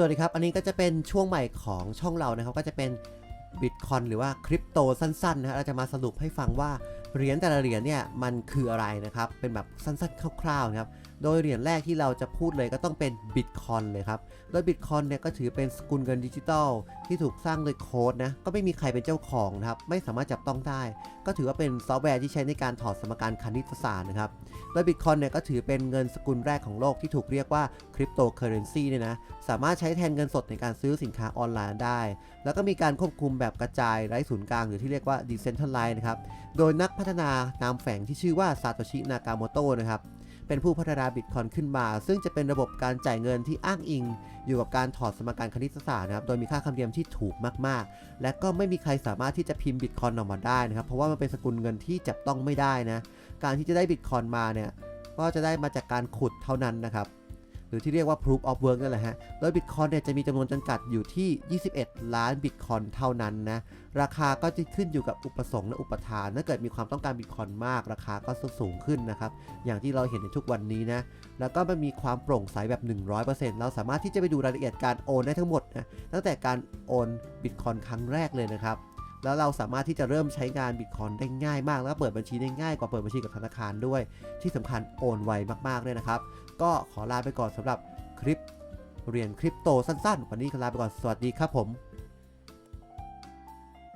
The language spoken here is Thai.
สวัสดีครับ อันนี้ก็จะเป็นช่วงใหม่ของช่องเรานะครับ ก็จะเป็น บิตคอนหรือว่าคริปโตสั้นๆนะฮะเราจะมาสรุปให้ฟังว่าเหรียญแต่ละเหรียญเนี่ยมันคืออะไรนะครับ เป็นแบบสั้นๆคร่าวๆนะครับโดยเหรียญแรกที่เราจะพูดเลยก็ต้องเป็นบิตคอนเลยครับ โดยบิตคอนเนี่ยก็ถือเป็นสกุลเงินดิจิทัลที่ถูกสร้างโดยโค้ดนะ ก็ไม่มีใครเป็นเจ้าของนะครับ ไม่สามารถจับต้องได้ ก็ถือว่าเป็นซอฟต์แวร์ที่ใช้ในการถอดสมการคณิตศาสตร์นะครับ โดยบิตคอยเนี่ยก็ถือเป็นเงินสกุลแรกของโลกที่ถูกเรียกว่าคริปโตเคอเรนซีเนี่ยนะ สามารถใช้แทนเงินสดในการซื้อสินค้าออนไลน์ได้ แล้วก็มีการควบคุมแบบกระจายไร้ศูนย์กลางหรือที่เรียกว่า Decentralized นะครับ โดยนักพัฒนานามแฝงที่ชื่อว่าซาโตชิ นากาโมโตะนะครับ เป็นผู้พัฒนาบิตคอยขึ้นมา ซึ่งจะเป็นระบบการจ่ายเงินที่อ้างอิง อยู่กับการถอดสมการคณิตศาสตร์นะครับ โดยมีค่าคำเนียมที่ถูกมาก ๆ และก็ไม่มีใครสามารถที่จะพิมพ์บิตคอยออกมาได้นะครับ เพราะว่ามันเป็นสกุลเงินที่จับต้องไม่ได้นะ การที่จะได้บิตคอยมาเนี่ย ก็จะได้มาจากการขุดเท่านั้นนะครับ หรือที่เรียกว่า proof of work นั่นแหละฮะ โดยบิตคอยเนี่ยจะมีจำนวนจำกัดอยู่ที่ 21 ล้านบิตคอยเท่านั้นนะ ราคาก็จะขึ้นอยู่กับอุปสงค์และอุปทาน ถ้าเกิดมีความต้องการบิตคอยมาก ราคาก็สูงขึ้นนะครับ อย่างที่เราเห็นในทุกวันนี้นะ แล้วก็มันมีความโปร่งใสแบบ 100%เราสามารถที่จะไปดูรายละเอียดการโอนได้ทั้งหมดนะ ตั้งแต่การโอนบิตคอยครั้งแรกเลยนะครับ แล้วเราสามารถที่จะเริ่มใช้งานบิตคอยได้ง่ายมาก แล้วเปิดบัญชีได้ง่ายกว่าเปิดบัญชีกับธนาคารด้วย ที่สำคัญโอนไวมากๆเลยนะครับ ก็ขอลาไปก่อนสำหรับคลิปเรียนคริปโตสั้นๆ วันนี้ขอลาไปก่อน สวัสดีครับผม